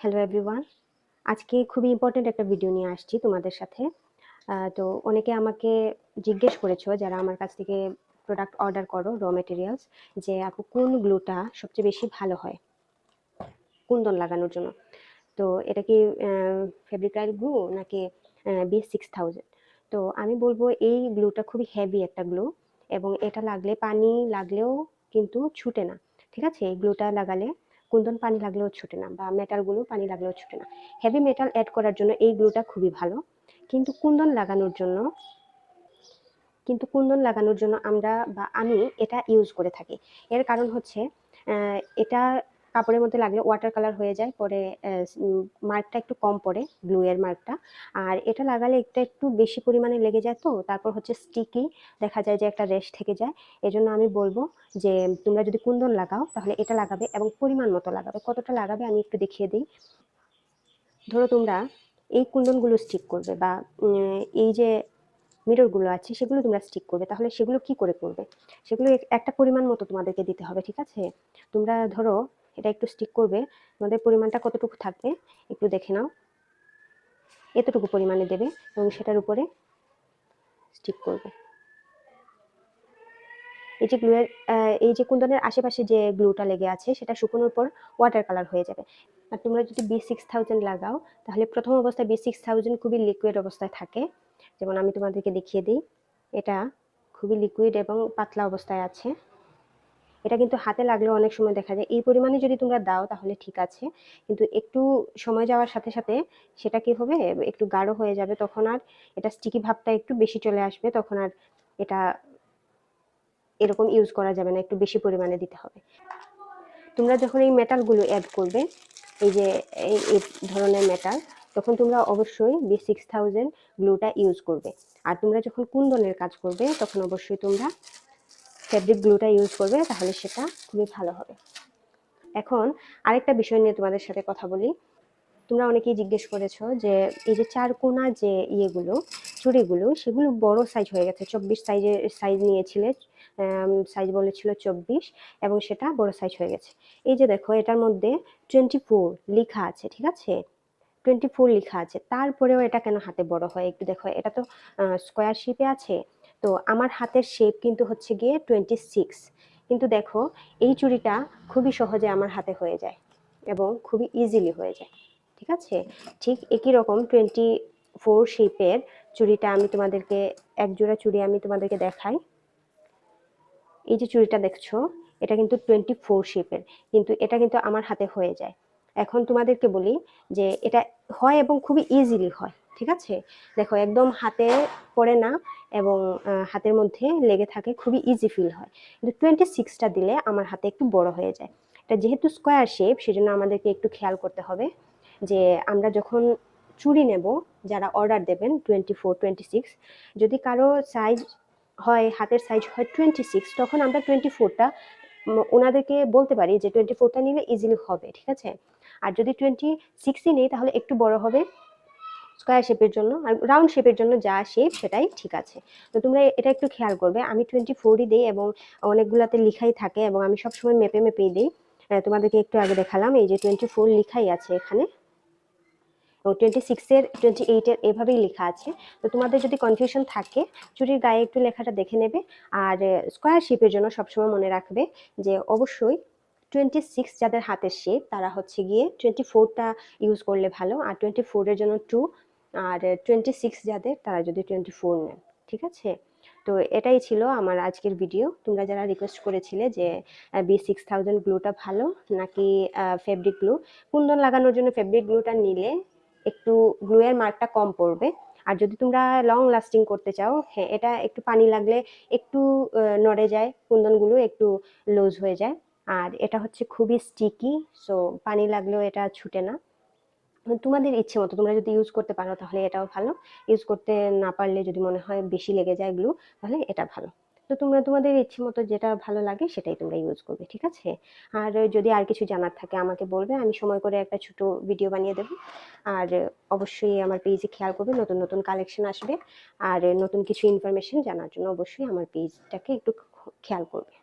Hello everyone আজকে খুবই important একটা ভিডিও নিয়ে আসছি তোমাদের সাথে। তো অনেকে আমাকে জিজ্ঞেস করেছ, যারা আমার কাছ থেকে প্রোডাক্ট অর্ডার করো র মেটেরিয়ালস যে আপু, কোন গ্লুটা সবচেয়ে বেশি ভালো হয়? কুন্দন লাগানোর জন্য? তো এটা কি ফেব্রিকাইল গ্লু নাকি বি সিক্স থাউজেন্ড তো আমি বলব, এই গ্লুটা খুবই হেভি একটা গ্লু এবং এটা লাগলে পানি লাগলেও কিন্তু ছুটে না। ঠিক আছে? এই গ্লুটা লাগালে কুন্দন পানি লাগলেও ছুটে না বা মেটালগুলো পানি লাগলেও ছুটে না। হেভি মেটাল অ্যাড করার জন্য এই গ্লুটা খুবই ভালো। কিন্তু কুন্দন লাগানোর জন্য, কিন্তু কুন্দন লাগানোর জন্য আমরা বা আমি এটা ইউজ করে থাকি। এর কারণ হচ্ছে এটা কাপড়ের মধ্যে লাগলে ওয়াটার কালার হয়ে যায়, পরে মার্কটা একটু কম পড়ে গ্লু এর মার্কটা আর এটা লাগালে এটা একটু বেশি পরিমাণে লেগে যায় তো, তারপর হচ্ছে স্টিকি দেখা যায় যে একটা রেশ থেকে যায়। এজন্য আমি বলব যে, তোমরা যদি কুন্দন লাগাও, তাহলে এটা লাগাবে এবং পরিমাণ মতো লাগাবে। কতটা লাগাবে আমি একটু দেখিয়ে দিই। ধরো তোমরা এই কুন্দনগুলো স্টিক করবে বা এই যে মিররগুলো আছে, সেগুলো তোমরা স্টিক করবে। তাহলে সেগুলো কি করে করবে? সেগুলো একটা পরিমাণ মতো তোমাদেরকে দিতে হবে, ঠিক আছে? তোমরা ধরো এটা একটু স্টিক করবে। তোমাদের পরিমাণটা কতটুকু থাকবে একটু দেখে নাও। এতটুকু পরিমাণে দেবে এবং সেটার উপরে স্টিক করবে। এই যে গ্লুয়ের এই যে কুন্দনের আশেপাশে যে গ্লুটা লেগে আছে, সেটা শুকনোর পর ওয়াটার কালার হয়ে যাবে। আর তোমরা যদি বি সিক্স থাউজেন্ড লাগাও, তাহলে প্রথম অবস্থায় বি সিক্স থাউজেন্ড খুবই লিকুইড অবস্থায় থাকে। যেমন আমি তোমাদেরকে দেখিয়ে দিই, এটা খুবই লিকুইড এবং পাতলা অবস্থায় আছে। এটা কিন্তু হাতে লাগলেও অনেক সময় দেখা যায়। এই পরিমাণে যদি তোমরা দাও তাহলে ঠিক আছে। কিন্তু একটু সময় যাওয়ার সাথে সাথে সেটা কি হবে? একটু গাঢ় হয়ে যাবে, তখন আর এটা স্টিকি ভাবটা একটু বেশি চলে আসবে, তখন আর এটা এরকম ইউজ করা যাবে না, একটু বেশি পরিমাণে দিতে হবে। তোমরা যখন এই মেটালগুলো অ্যাড করবে, এই যে এই ধরনের মেটাল তখন তোমরা অবশ্যই বি সিক্স থাউজেন্ড গ্লুটা ইউজ করবে। আর তোমরা যখন কুন্দনের কাজ করবে, তখন অবশ্যই তোমরা ফেব্রিক গ্লুটা ইউজ করবে, তাহলে সেটা খুবই ভালো হবে। এখন আরেকটা বিষয় নিয়ে তোমাদের সাথে কথা বলি। তোমরা অনেকেই জিজ্ঞেস করেছ যে, এই যে চার কোনা যে ইয়েগুলো, চুড়িগুলো, সেগুলো বড় সাইজ হয়ে গেছে, চব্বিশ সাইজের সাইজ নিয়েছিলে সাইজ বলেছিল চব্বিশ, এবং সেটা বড় সাইজ হয়ে গেছে। এই যে দেখো, এটার মধ্যে টোয়েন্টি ফোর লেখা আছে, ঠিক আছে? টোয়েন্টি ফোর লেখা আছে, তারপরেও এটা কেন হাতে বড় হয়? একটু দেখো, এটা তো স্কোয়ার শেপে আছে? তো আমার হাতের শেপ কিন্তু হচ্ছে গিয়ে টোয়েন্টি সিক্স কিন্তু দেখো, এই চুড়িটা খুবই সহজে আমার হাতে হয়ে যায় এবং খুবই ইজিলি হয়ে যায়, ঠিক আছে? ঠিক একই রকম টোয়েন্টি ফোর শেপের চুড়িটা আমি তোমাদেরকে এক জোড়া চুড়ি আমি তোমাদেরকে দেখাই। এই যে চুড়িটা দেখছ, এটা কিন্তু টোয়েন্টি ফোর শেপের কিন্তু এটা কিন্তু আমার হাতে হয়ে যায়। এখন তোমাদেরকে বলি যে এটা হয় এবং খুবই ইজিলি হয়। ঠিক আছে? দেখো, একদম হাতে পড়ে না এবং হাতের মধ্যে লেগে থাকে, খুবই ইজি ফিল হয়। কিন্তু টোয়েন্টি সিক্সটা দিলে আমার হাতে একটু বড় হয়ে যায়। এটা যেহেতু স্কোয়ার শেপ সেজন্য আমাদেরকে একটু খেয়াল করতে হবে যে, আমরা যখন চুড়ি নেব, যারা অর্ডার দেবেন টোয়েন্টি ফোর টোয়েন্টি সিক্স যদি কারও সাইজ হয়, হাতের সাইজ হয় টোয়েন্টি সিক্স তখন আমরা টোয়েন্টি ফোরটা ওনাদেরকে বলতে পারি যে টোয়েন্টি ফোরটা নিলে ইজিলি হবে, ঠিক আছে? আর যদি টোয়েন্টি সিক্সই নেই, তাহলে একটু বড় হবে। স্কোয়ার শেপের জন্য আর রাউন্ড শেপের জন্য যা শেপ সেটাই ঠিক আছে। তো তোমরা এটা একটু খেয়াল করবে, আমি টোয়েন্টি ফোরই দিই এবং অনেকগুলাতে লিখাই থাকে এবং আমি সবসময় মেপে মেপেই দিই। তোমাদেরকে একটু আগে দেখালাম, এই যে টোয়েন্টি ফোর লিখাই আছে এখানে। এবং টোয়েন্টি সিক্সের টোয়েন্টি এইটের এভাবেই লেখা আছে। তো তোমাদের যদি কনফিউশন থাকে, চুরির গায়ে একটু লেখাটা দেখে নেবে। আর স্কোয়ার শেপের জন্য সবসময় মনে রাখবে যে অবশ্যই টোয়েন্টি সিক্স যাদের হাতের শেপ তারা হচ্ছে গিয়ে টোয়েন্টি ফোরটা ইউজ করলে ভালো। আর টোয়েন্টি ফোরের জন্য টু আর টোয়েন্টি সিক্স যাদের, তারা যদি টোয়েন্টি ফোর নেন, ঠিক আছে? তো এটাই ছিল আমার আজকের ভিডিও তোমরা যারা রিকোয়েস্ট করেছিলে যে বি সিক্স থাউজেন্ড গ্লুটা ভালো নাকি ফেব্রিক গ্লু কুন্দন লাগানোর জন্য ফেব্রিক গ্লুটা নিলে একটু গ্লুয়ের মার্কটা কম পড়বে। আর যদি তোমরা লং লাস্টিং করতে চাও হ্যাঁ এটা একটু পানি লাগলে একটু নড়ে যায় কুন্দনগুলো একটু লুজ হয়ে যায়। আর এটা হচ্ছে খুবই স্টিকি সো পানি লাগলেও এটা ছুটে না। তোমাদের ইচ্ছে মতো, তোমরা যদি ইউজ করতে পারো তাহলে এটাও ভালো। ইউজ করতে না পারলে যদি মনে হয় বেশি লেগে যায় গ্লু তাহলে এটা ভালো। তো তোমরা তোমাদের ইচ্ছে মতো যেটা ভালো লাগে সেটাই তোমরা ইউজ করবে, ঠিক আছে? আর যদি আর কিছু জানার থাকে আমাকে বলবে, আমি সময় করে একটা ছোট ভিডিও বানিয়ে দেবো। আর অবশ্যই আমার পেজে খেয়াল করবে, নতুন নতুন কালেকশন আসবে। আর নতুন কিছু ইনফরমেশন জানার জন্য অবশ্যই আমার পেজটাকে একটু খেয়াল করবে।